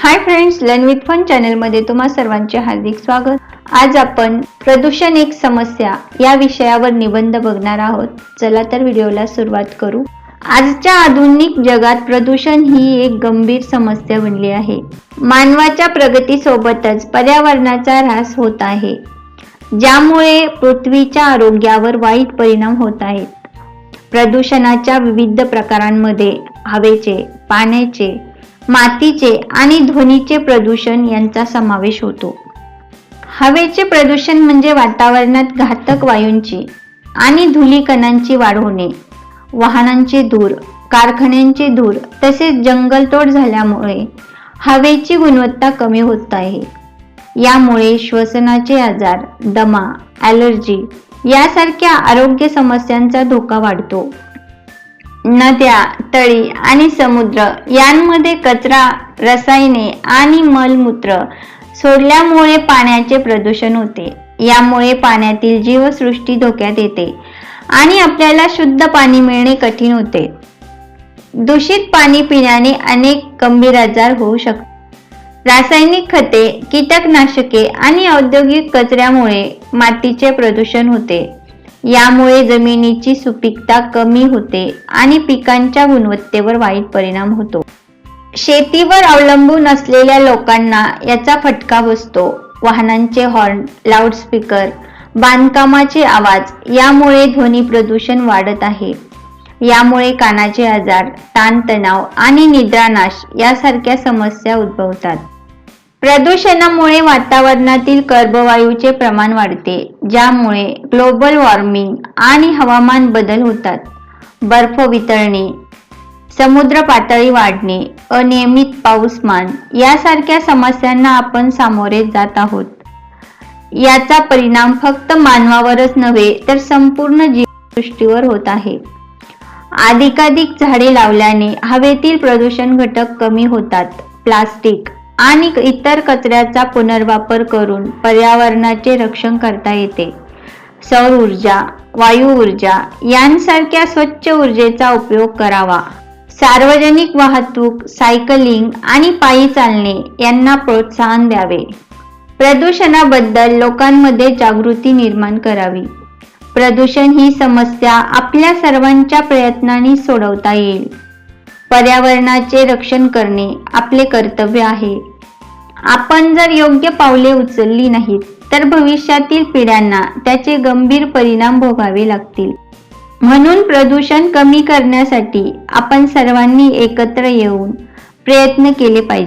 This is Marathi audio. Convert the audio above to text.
Hi friends learn with fun चॅनलमध्ये तुम्हा सर्वांचे हार्दिक स्वागत. आज आपण प्रदूषण एक समस्या या विषयावर निबंध बघणार आहोत. चला तर व्हिडिओला सुरुवात करू. आजच्या आधुनिक जगात प्रदूषण ही एक गंभीर समस्या बनली आहे. मानवाच्या प्रगतीसोबतच पर्यावरणाचा ऱ्हास होत आहे ज्यामुळे पृथ्वीच्या आरोग्यावर वाईट परिणाम होत आहेत. प्रदूषणाच्या विविध प्रकारांमध्ये हवेचे पाण्याचे मातीचे आणि ध्वनीचे प्रदूषण यांचा समावेश होतो. हवेचे प्रदूषण म्हणजे वातावरणात घातक वायूंची आणि धुलीकणांची वाढ होणे. वाहनांचे धूर कारखान्यांचे धूर तसेच जंगलतोड झाल्यामुळे हवेची गुणवत्ता कमी होत आहे. यामुळे श्वसनाचे आजार दमा ॲलर्जी यासारख्या आरोग्य समस्यांचा धोका वाढतो. नद्या तळी आणि समुद्र यांमध्ये कचरा रसायने आणि मलमूत्र सोडल्यामुळे पाण्याचे प्रदूषण होते. यामुळे पाण्यातील जीवसृष्टी धोक्यात येते आणि आपल्याला शुद्ध पाणी मिळणे कठीण होते. दूषित पाणी पिण्याने अनेक गंभीर आजार होऊ शकतात रासायनिक खते कीटकनाशके आणि औद्योगिक कचऱ्यामुळे मातीचे प्रदूषण होते. यामुळे जमिनीची सुपीकता कमी होते आणि पिकांच्या गुणवत्तेवर वाईट परिणाम होतो. शेतीवर अवलंबून असलेल्या लोकांना याचा फटका बसतो. वाहनांचे हॉर्न लाऊडस्पीकर बांधकामाचे आवाज यामुळे ध्वनी प्रदूषण वाढत आहे. यामुळे कानाचे आजार ताणतणाव आणि निद्रानाश यासारख्या समस्या उद्भवतात. प्रदूषणामुळे वातावरणातील कर्बवायूचे प्रमाण वाढते ज्यामुळे ग्लोबल वॉर्मिंग आणि हवामान बदल होतात. बर्फ वितळणे समुद्र पातळी वाढणे अनियमित पाऊसमान यासारख्या समस्यांना आपण सामोरे जात आहोत. याचा परिणाम फक्त मानवावरच नव्हे तर संपूर्ण जीवसृष्टीवर होत आहे. अधिकाधिक झाडे लावल्याने हवेतील प्रदूषण घटक कमी होतात. प्लास्टिक आणि इतर कचऱ्याचा पुनर्वापर करून पर्यावरणाचे रक्षण करता येते. सौर ऊर्जा वायू ऊर्जा यांसारख्या स्वच्छ ऊर्जेचा उपयोग करावा. सार्वजनिक वाहतूक सायकलिंग आणि पायी चालणे यांना प्रोत्साहन द्यावे. प्रदूषणाबद्दल लोकांमध्ये जागृती निर्माण करावी. प्रदूषण ही समस्या आपल्या सर्वांच्या प्रयत्नांनी सोडवता येईल. पर्यावरणाचे रक्षण करणे आपले कर्तव्य आहे. आपण जर योग्य पावले उचलली नाहीत तर भविष्यातील पिढ्यांना त्याचे गंभीर परिणाम भोगावे लागतील. म्हणून प्रदूषण कमी करण्यासाठी आपण सर्वांनी एकत्र येऊन प्रयत्न केले पाहिजे.